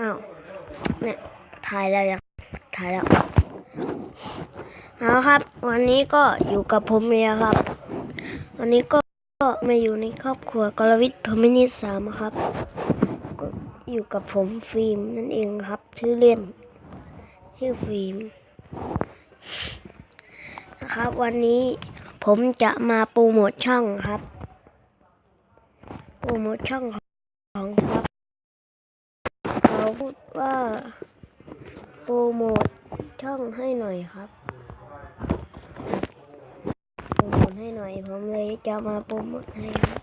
อ้าวเนี่ยถ่ายแล้วยังถ่ายแล้วเอาครับ วันนี้ก็อยู่กับผมเมียครับ วันนี้ก็มาอยู่ในครอบครัวกรวิทย์พมินิสามครับก็อยู่กับผมฟิล์มนั่นเองครับ ชื่อเล่น ชื่อฟิล์มนะครับ วันนี้ผมจะมาโปรโมทช่องครับ โปรโมทช่องครับ พูดว่าโปรโมทช่องให้หน่อยครับโปรโมทให้หน่อย ผมเลยจะมาโปรโมทให้ครับ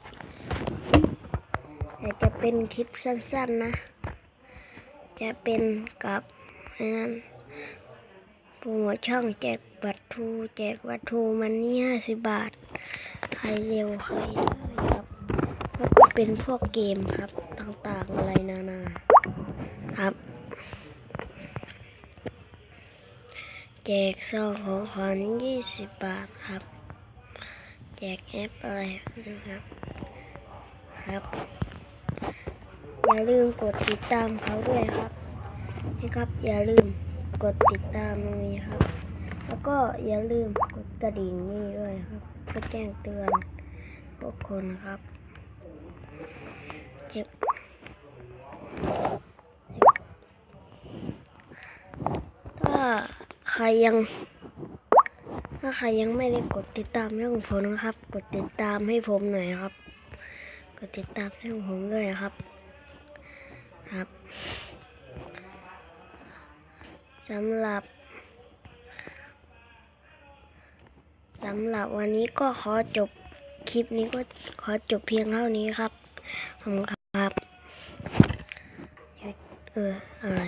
แต่จะเป็นคลิปสั้นๆนะ จะเป็นกับนั้นโปรโมทช่องแจกบัตรทูแจกบัตรทูมันนี่ห้าสิบบาท ใครเร็วใครได้ครับแล้วก็เป็นพวกเกมครับต่างๆอะไรนานา ครับ แจกซองของขวัญยี่สิบบาทครับ แจกแอปอะไรนะครับ ครับ อย่าลืมกดติดตามเขาด้วยครับนี่ครับ อย่าลืมกดติดตามนี้ครับ แล้วก็อย่าลืมกดกระดิ่งนี่ด้วยครับเพื่อแจ้งเตือนทุกคนครับเจ็บ ใครยัง ถ้าใครยังไม่ได้กดติดตามช่องผมนะครับ กดติดตามให้ผมหน่อยครับ กดติดตามช่องผมด้วยครับ ครับสำหรับสำหรับวันนี้ก็ขอจบคลิปนี้ก็ขอจบเพียงเท่านี้ครับขอบคุณครับ เอออะไร